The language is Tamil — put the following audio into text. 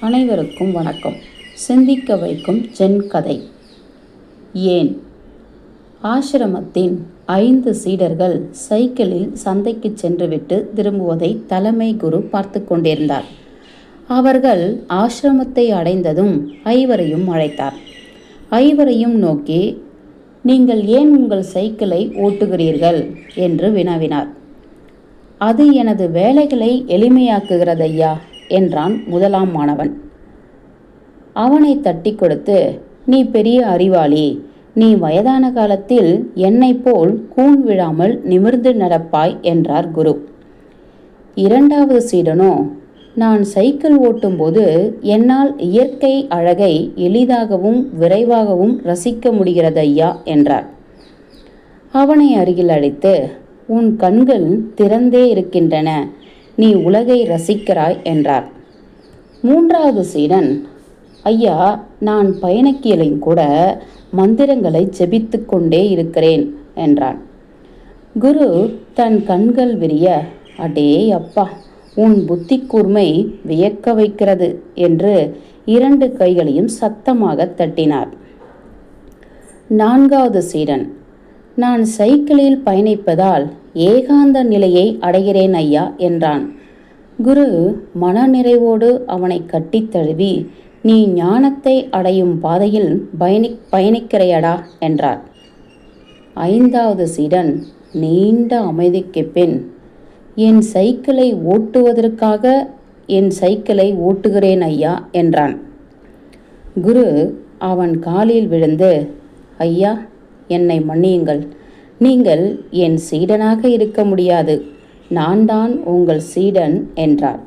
அனைவருக்கும் வணக்கம். சிந்திக்க வைக்கும் ஜென் கதை. ஏன்? ஆசிரமத்தின் ஐந்து சீடர்கள் சைக்கிளில் சந்தைக்கு சென்றுவிட்டு திரும்புவதை தலைமை குரு பார்த்து கொண்டிருந்தார். அவர்கள் ஆசிரமத்தை அடைந்ததும் ஐவரையும் அழைத்தார். ஐவரையும் நோக்கி நீங்கள் ஏன் உங்கள் சைக்கிளை ஓட்டுகிறீர்கள்? என்று வினவினார். அது எனது வேலைகளை எளிமையாக்குகிறதையா என்றான் முதலாம் மாணவன். அவனை தட்டி கொடுத்து நீ பெரிய அறிவாளி நீ வயதான காலத்தில் என்னை போல் கூன் விழாமல் நிமிர்ந்து நடப்பாய் என்றார் குரு. இரண்டாவது சீடனோ நான் சைக்கிள் ஓட்டும்போது என்னால் இயற்கை அழகை எளிதாகவும் விரைவாகவும் ரசிக்க முடிகிறது ஐயா என்றார். அவனை அருகில் அழைத்து உன் கண்கள் திறந்தே இருக்கின்றன நீ உலகை ரசிக்கிறாய் என்றார். மூன்றாவது சீடன் ஐயா நான் பயணக்கியலையும் கூட மந்திரங்களை ஜெபித்து கொண்டே இருக்கிறேன் என்றான். குரு தன் கண்கள் விரிய அடே அப்பா உன் புத்தி கூர்மை வியக்க வைக்கிறது என்று இரண்டு கைகளையும் சத்தமாக தட்டினார். நான்காவது சீடன் நான் சைக்கிளில் பயணிப்பதால் ஏகாந்த நிலையை அடைகிறேன் ஐயா என்றான். குரு மனநிறைவோடு அவனை கட்டித் தழுவி நீ ஞானத்தை அடையும் பாதையில் பயணி பயணிக்கிறையடா என்றார். ஐந்தாவது சீடன் நீண்ட அமைதிக்கு பின் என் சைக்கிளை ஓட்டுவதற்காக என் சைக்கிளை ஓட்டுகிறேன் ஐயா என்றான். குரு அவன் காலில் விழுந்து ஐயா என்னை மன்னியுங்கள். நீங்கள் என் சீடனாக இருக்க முடியாது. நான் தான் உங்கள் சீடன் என்றார்.